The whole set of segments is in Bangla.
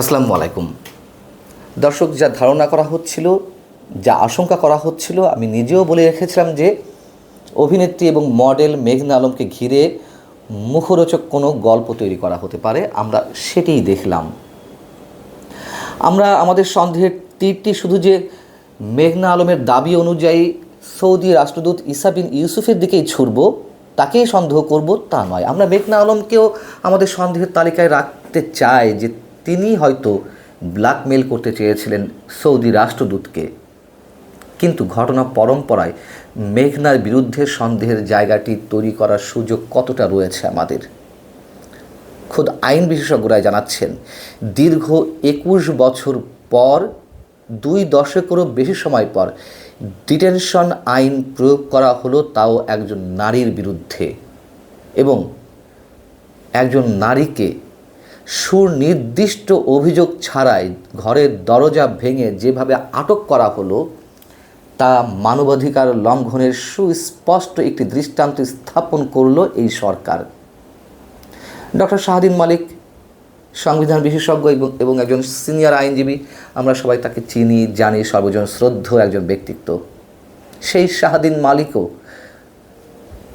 আসসালামু আলাইকুম। দর্শক, যা ধারণা করা হচ্ছিল, যা আশঙ্কা করা হচ্ছিল, আমি নিজেও বলে রেখেছিলাম যে, অভিনেত্রী এবং মডেল মেঘনা আলমকে ঘিরে মুখরোচক কোনো গল্প তৈরি করা হতে পারে। আমরা সেটাই দেখলাম। আমরা আমাদের সন্দেহের তীরটি শুধু যে মেঘনা আলমের দাবি অনুযায়ী সৌদি রাষ্ট্রদূত ইসা বিন ইউসুফের দিকেই ছুড়ব, তাকেই সন্দেহ করব, তা নয়। আমরা মেঘনা আলমকেও আমাদের সন্দেহের তালিকায় রাখতে চাই যে তিনি হয়তো ব্ল্যাকমেল করতে চেয়েছিলেন সৌদি রাষ্ট্রদূতকে। কিন্তু ঘটনা পরম্পরায় মেঘনার বিরুদ্ধে সন্দেহের জায়গাটি তৈরি করার সুযোগ কতটা রয়েছে আমাদের? খোদ আইন বিশেষজ্ঞরাই জানাচ্ছেন, দীর্ঘ একুশ বছর পর, দুই দশকেরও বেশি সময় পর, ডিটেনশন আইন প্রয়োগ করা হলো তাও একজন নারীর বিরুদ্ধে এবং একজন নারীকে সুনির্দিষ্ট অভিযোগ ছাড়াই ঘরের দরজা ভেঙে যেভাবে আটক করা হলো, তা মানবাধিকার লঙ্ঘনের সুস্পষ্ট একটি দৃষ্টান্ত স্থাপন করল এই সরকার। ডক্টর শাহাদিন মালিক, সংবিধান বিশেষজ্ঞ এবং একজন সিনিয়র আইনজীবী, আমরা সবাই তাকে চিনি, জানি, সর্বজন শ্রদ্ধ একজন ব্যক্তিত্ব। সেই শাহাদিন মালিকও,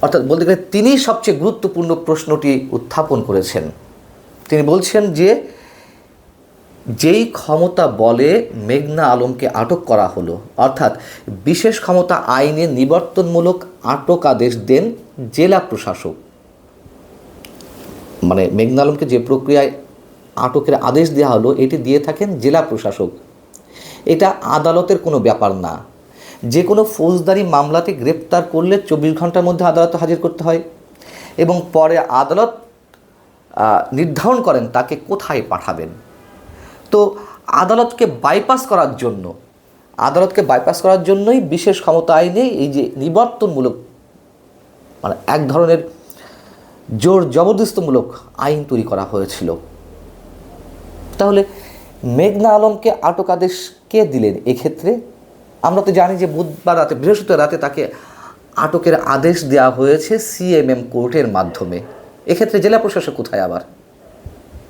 অর্থাৎ বলতে গেলে তিনিই সবচেয়ে গুরুত্বপূর্ণ প্রশ্নটি উত্থাপন করেছেন। তিনি বলছেন যে, যেই ক্ষমতা বলে মেঘনা আলমকে আটক করা হলো, অর্থাৎ বিশেষ ক্ষমতা আইনে নিবর্তনমূলক আটক আদেশ দেন জেলা প্রশাসক। মানে মেঘনা আলমকে যে প্রক্রিয়ায় আটকের আদেশ দেওয়া হলো, এটি দিয়ে থাকেন জেলা প্রশাসক। এটা আদালতের কোনো ব্যাপার না। যে কোনো ফৌজদারি মামলাতে গ্রেপ্তার করলে চব্বিশ ঘণ্টার মধ্যে আদালতে হাজির করতে হয়। এবং পরে আদালত নির্ধারণ করেন তাকে কোথায় পাঠাবেন। তো আদালতকে বাইপাস করার জন্য, আদালতকে বাইপাস করার জন্যই বিশেষ ক্ষমতা আইনে এই যে নিবর্তনমূলক মানে এক ধরনের জোর জবরদস্তমূলক আইন তৈরি করা হয়েছিল। তাহলে মেঘনা আলমকে আটক আদেশ কে দিলেন এক্ষেত্রে? আমরা তো জানি যে বুধবার রাতে, বৃহস্পতিবার রাতে তাকে আটকের আদেশ দেওয়া হয়েছে সিএমএম কোর্টের মাধ্যমে। এক্ষেত্রে জেলা প্রশাসক কোথায় আবার?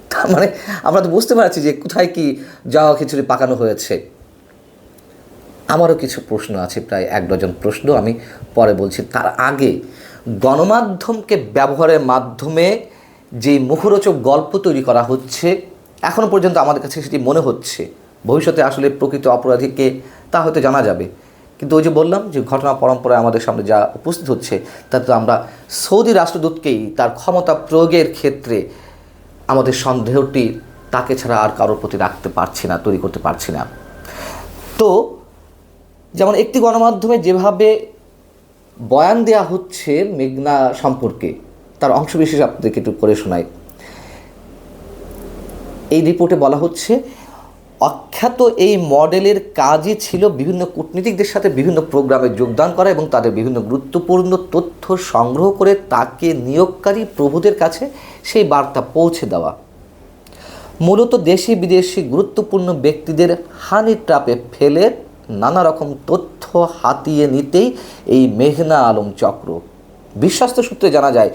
তার মানে আমরা তো বুঝতে পারছি যে কোথায় কি যাওয়া খিচুড়ি পাকানো হয়েছে। আমারও কিছু প্রশ্ন আছে, প্রায় এক ডজন প্রশ্ন আমি পরে বলছি। তার আগে গণমাধ্যমকে ব্যবহারের মাধ্যমে যে মুখরোচক গল্প তৈরি করা হচ্ছে এখনও পর্যন্ত আমাদের কাছে সেটি মনে হচ্ছে। ভবিষ্যতে আসলে প্রকৃত অপরাধীকে তা হয়তো জানা যাবে। কিন্তু ওই যে বললাম যে ঘটনা পরম্পরায় আমাদের সামনে যা উপস্থিত হচ্ছে, তাতে আমরা সৌদি রাষ্ট্রদূতকেই তার ক্ষমতা প্রয়োগের ক্ষেত্রে আমাদের সন্দেহটি তাকে ছাড়া আর কারোর প্রতি রাখতে পারছি না, তৈরি করতে পারছি না। তো যেমন একটি গণমাধ্যমে যেভাবে বয়ান দেয়া হচ্ছে মেঘনা সম্পর্কে, তার অংশবিশেষ আপনাদেরকে একটু করে শোনায় এই রিপোর্টে বলা হচ্ছে অখ্যাত এই মডেলের কাজই ছিল বিভিন্ন কূটনীতিকদের সাথে বিভিন্ন প্রোগ্রামে যোগদান করা এবং তাদের বিভিন্ন গুরুত্বপূর্ণ তথ্য সংগ্রহ করে তাকে নিয়োগকারী প্রভুদের কাছে সেই বার্তা পৌঁছে দেওয়া। মূলত দেশি বিদেশি গুরুত্বপূর্ণ ব্যক্তিদের হানি ট্রাপে ফেলে নানা রকম তথ্য হাতিয়ে নিতেই এই মেঘনা আলম চক্র। বিশ্বস্ত সূত্রে জানা যায়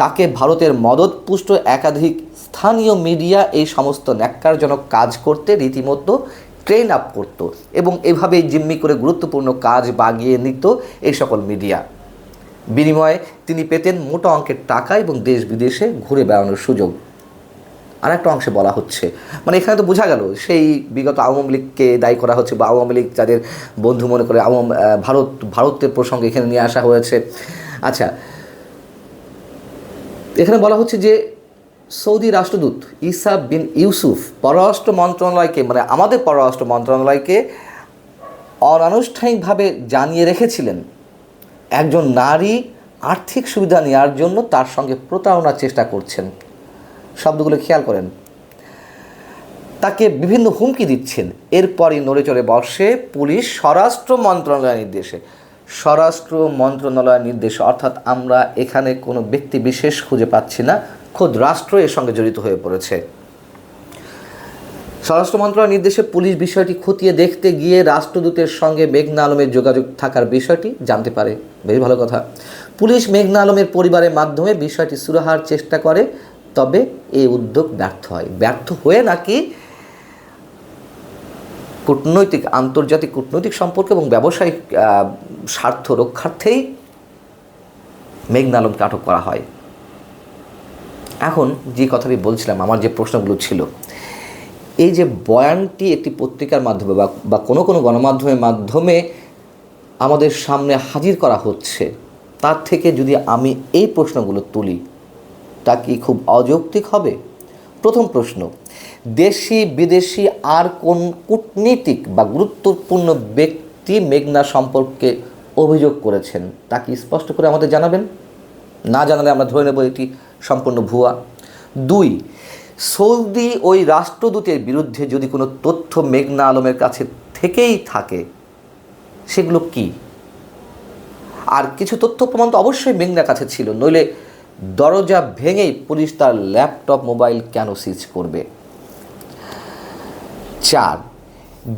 তাকে ভারতের মদতপুষ্ট একাধিক স্থানীয় মিডিয়া এই সমস্ত ন্যাক্কারজনক কাজ করতে রীতিমতো ট্রেন আপ করত এবং এভাবেই জিম্মি করে গুরুত্বপূর্ণ কাজ বাগিয়ে নিত এই সকল মিডিয়া। বিনিময়ে তিনি পেতেন মোটা অঙ্কের টাকা এবং দেশ বিদেশে ঘুরে বেড়ানোর সুযোগ। আর একটা অংশে বলা হচ্ছে মানে এখানে তো বোঝা গেল সেই বিগত আওয়ামী লীগকে দায়ী করা হচ্ছে বা আওয়ামী লীগ যাদের বন্ধু মনে করে আওয়াম ভারত ভারতের প্রসঙ্গে এখানে নিয়ে আসা হয়েছে। আচ্ছা এখানে বলা হচ্ছে যে সৌদি রাষ্ট্রদূত ইসা বিন ইউসুফ পররাষ্ট্র মন্ত্রণালয়কে মানে আমাদের পররাষ্ট্র মন্ত্রণালয়কে অনানুষ্ঠানিকভাবে জানিয়ে রেখেছিলেন। একজন নারী আর্থিক সুবিধা নেওয়ার জন্য তার সঙ্গে প্রতারণার চেষ্টা করছেন। শব্দগুলো খেয়াল করেন। তাকে বিভিন্ন হুমকি দিচ্ছেন। এরপরই নড়ে চড়ে বসে পুলিশ স্বরাষ্ট্র মন্ত্রণালয়ের নির্দেশে স্বরাষ্ট্র মন্ত্রণালয়ের নির্দেশে, অর্থাৎ আমরা এখানে কোনো ব্যক্তি বিশেষ খুঁজে পাচ্ছি না, খোদ রাষ্ট্র এর সঙ্গে জড়িত হয়ে পড়েছে। স্বরাষ্ট্র মন্ত্রণালয়ের নির্দেশে পুলিশ বিষয়টি খতিয়ে দেখতে গিয়ে রাষ্ট্রদূতের সঙ্গে মেঘনা আলমের যোগাযোগ থাকার বিষয়টি জানতে পারে। বেশ ভালো কথা। পুলিশ মেঘনা আলমের পরিবারের মাধ্যমে বিষয়টি সুরাহার চেষ্টা করে, তবে এই উদ্যোগ ব্যর্থ হয়। ব্যর্থ হয়ে নাকি কূটনৈতিক, আন্তর্জাতিক কূটনৈতিক সম্পর্ক এবং ব্যবসায়িক স্বার্থ রক্ষার্থেই মেঘনা আলমকে আটক করা হয়। এখন যে কথাটি বলছিলাম, আমার যে প্রশ্নগুলো ছিল, এই যে বয়ানটি একটি পত্রিকার মাধ্যমে বা কোনো কোনো গণমাধ্যমের মাধ্যমে আমাদের সামনে হাজির করা হচ্ছে, তার থেকে যদি আমি এই প্রশ্নগুলো তুলি, তা কি খুব অযৌক্তিক হবে? প্রথম প্রশ্ন দেশি, বিদেশি আর কোন কূটনীতিক বা গুরুত্বপূর্ণ ব্যক্তি মেঘনা সম্পর্কে অভিযোগ করেছেন, তা কি স্পষ্ট করে আমাদের জানাবেন? না জানালে আমরা ধরে নেব এটি সম্পূর্ণ ভুয়া। দুই, সৌদি ওই রাষ্ট্রদূতের বিরুদ্ধে যদি কোনো তথ্য মেঘনা আলমের কাছে থেকেই থাকে, সেগুলো কি? আর কিছু তথ্য প্রমাণ তো অবশ্যই মেঘনার কাছে ছিল, নইলে দরজা ভেঙেই পুলিশ তার ল্যাপটপ, মোবাইল কেন সিজ করবে? চার,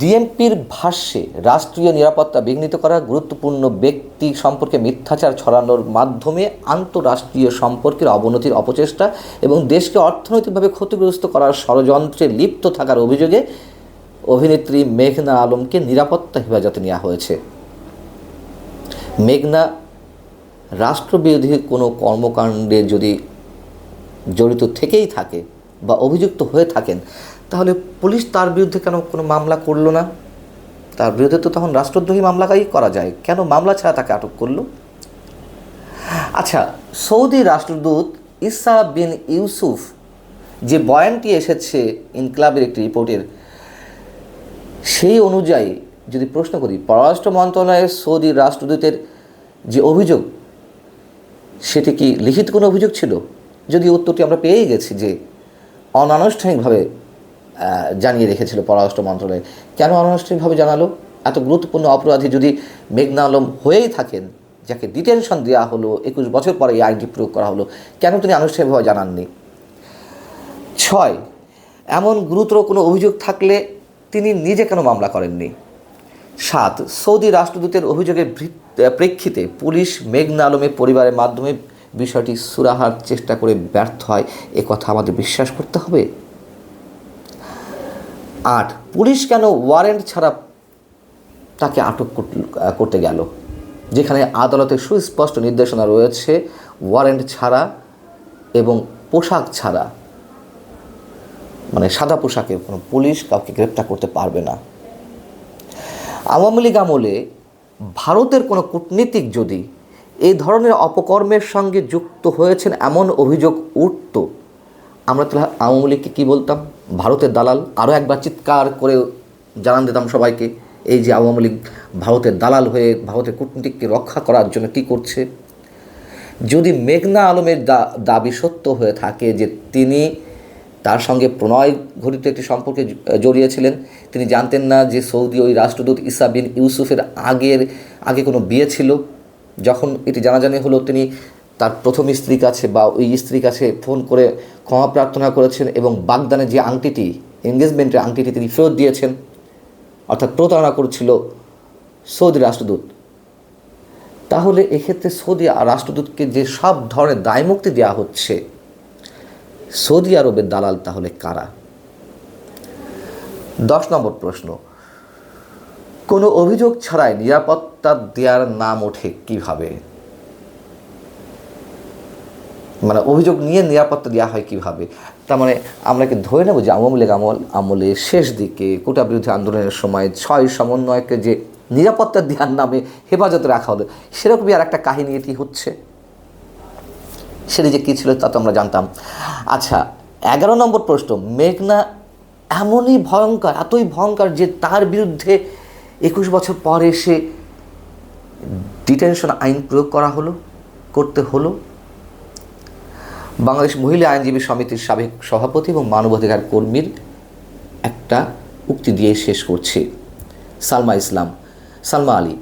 ডিএমপির ভাষ্যে রাষ্ট্রীয় নিরাপত্তা বিঘ্নিত করা গুরুত্বপূর্ণ ব্যক্তি সম্পর্কে মিথ্যাচার ছড়ানোর মাধ্যমে আন্তঃরাষ্ট্রীয় সম্পর্কের অবনতির অপচেষ্টা এবং দেশকে অর্থনৈতিকভাবে ক্ষতিগ্রস্ত করার ষড়যন্ত্রে লিপ্ত থাকার অভিযোগে অভিনেত্রী মেঘনা আলমকে নিরাপত্তা হেফাজতে নেওয়া হয়েছে। মেঘনা, রাষ্ট্রবিরোধী কোনো কর্মকাণ্ডে যদি জড়িত থেকেই থাকে বা অভিযুক্ত হয়ে থাকেন তাহলে পুলিশ তার বিরুদ্ধে কেন কোনো মামলা করল না? তার বিরুদ্ধে তো তখন রাষ্ট্রদ্রোহী মামলাকাই করা যায়। কেন মামলা ছাড়া তাকে আটক করল? আচ্ছা সৌদি রাষ্ট্রদূত ইসা বিন ইউসুফ যে বয়ানটি এসেছে ইনকলাবের একটি রিপোর্টের, সেই অনুযায়ী যদি প্রশ্ন করি, পররাষ্ট্র মন্ত্রণালয়ের সৌদি রাষ্ট্রদূতের যে অভিযোগ, সেটি কি লিখিত কোনো অভিযোগ ছিল? যদি উত্তরটি আমরা পেয়েই গেছি যে, অনানুষ্ঠানিকভাবে জানিয়ে রেখেছিল পররাষ্ট্র মন্ত্রণালয়। কেন অনানুষ্ঠানিকভাবে জানালো? এত গুরুত্বপূর্ণ অপরাধী যদি মেঘনা আলম হয়েই থাকেন, যাকে ডিটেনশন দেওয়া হলো, একুশ বছর পরে এই আইনটি প্রয়োগ করা হলো, কেন তিনি আনুষ্ঠানিকভাবে জানাননি? ছয়, এমন গুরুতর কোনো অভিযোগ থাকলে তিনি নিজে কেন মামলা করেননি? সাত, সৌদি রাষ্ট্রদূতের অভিযোগের প্রেক্ষিতে পুলিশ মেঘনা আলমের পরিবারের মাধ্যমে বিষয়টি সুরাহার চেষ্টা করে ব্যর্থ হয়। এ কথা আমাদের বিশ্বাস করতে হবে। আট। পুলিশ কেন ওয়ারেন্ট ছাড়া তাকে আটক করতে গেল? যেখানে আদালতের সুস্পষ্ট নির্দেশনা রয়েছে, ওয়ারেন্ট ছাড়া এবং পোশাক ছাড়া। মানে সাদা পোশাকে কোনো পুলিশ কাউকে গ্রেপ্তার করতে পারবে না। আওয়ামী লীগ আমলে ভারতের কোনো কূটনীতিক যদি এই ধরনের অপকর্মের সঙ্গে যুক্ত হয়েছেন এমন অভিযোগ উঠত, আমরা তাহলে আওয়ামী লীগকে কী বলতাম? ভারতের দালাল। আরও একবার চিৎকার করে জানান দিতাম সবাইকে, এই যে আওয়ামী লীগ ভারতের দালাল হয়ে ভারতের কূটনীতিককে রক্ষা করার জন্য কী করছে? যদি মেঘনা আলমের দাবি সত্য হয়ে থাকে যে তিনি তার সঙ্গে প্রণয় ঘটিত একটি সম্পর্কে জড়িয়েছিলেন, তিনি জানতেন না যে সৌদি ওই রাষ্ট্রদূত ইসা বিন ইউসুফের আগের, আগে কোনো বিয়ে ছিল। যখন এটি জানাজানি হলো, তিনি তার প্রথম স্ত্রীর কাছে বা ওই স্ত্রীর কাছে ফোন করে ক্ষমা প্রার্থনা করেছেন এবং বাগদানের যে আংটিটি এঙ্গেজমেন্টের আংটিটি তিনি ফেরত দিয়েছেন, অর্থাৎ প্রতারণা করছিল সৌদি রাষ্ট্রদূত। তাহলে এক্ষেত্রে সৌদি রাষ্ট্রদূতকে যে সব ধরনের দায়মুক্তি দেওয়া হচ্ছে, সৌদি আরবের দালাল তাহলে কারা? দশ নম্বর প্রশ্ন, কোনো অভিযোগ ছাড়াই নিরাপত্তা দেওয়ার নাম ওঠে কীভাবে? অভিযোগ নিয়ে নিরাপত্তা দেওয়া হয় কীভাবে? তার মানে আমরা কি ধরে নেব যে আওয়ামী লীগ আমল, আমলে শেষ দিকে কোটা বিরোধী আন্দোলনের সময় ছয় সমন্বয়কে যে নিরাপত্তা দেওয়ার নামে হেফাজতে রাখা হলো, সেরকমই আর একটা কাহিনী এটি হচ্ছে। সেটি যে কী ছিল তা তো আমরা জানতাম। আচ্ছা এগারো নম্বর প্রশ্ন, মেঘনা এমনই ভয়ঙ্কর, এতই ভয়ঙ্কর যে তার বিরুদ্ধে একুশ বছর পর এসে ডিটেনশন আইন প্রয়োগ করা হলো, করতে হলো বাংলাদেশ মহিলা আইনজীবী সমিতির সাবেক সভাপতি এবং মানবাধিকার কর্মীর একটা উক্তি দিয়ে শেষ করছি। সালমা ইসলাম, সালমা আলী,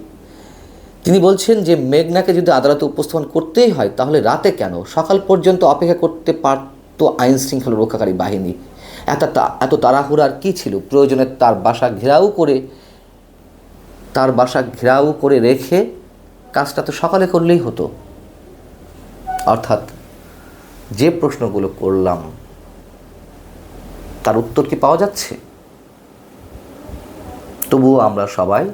তিনি বলছেন যে মেঘনাকে যদি আদালতে উপস্থাপন করতেই হয়, তাহলে রাতে কেন? সকাল পর্যন্ত অপেক্ষা করতে পারত আইন শৃঙ্খলা রক্ষাকারী বাহিনী। এত এত তাড়াহুড়ার কী ছিল? প্রয়োজনে তার বাসা ঘেরাও করে, তার বাসা ঘেরাও করে রেখে কাজটা তো সকালে করলেই হতো। অর্থাৎ যে প্রশ্নগুলো করলাম, তার উত্তর কি পাওয়া যাচ্ছে? তবুও আমরা সবাই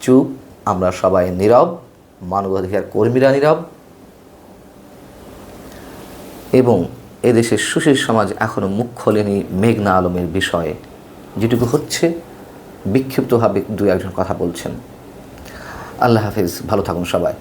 চুপ, আমরা সবাই নীরব, মানবাধিকার কর্মীরা নীরব। এবং এদেশের সুশীল সমাজ এখনও মুখ খোলেনি মেঘনা আলমের বিষয়ে। যেটুকু হচ্ছে, বিক্ষিপ্তভাবে দু একজন কথা বলছেন। আল্লাহ হাফিজ, ভালো থাকুন সবাই।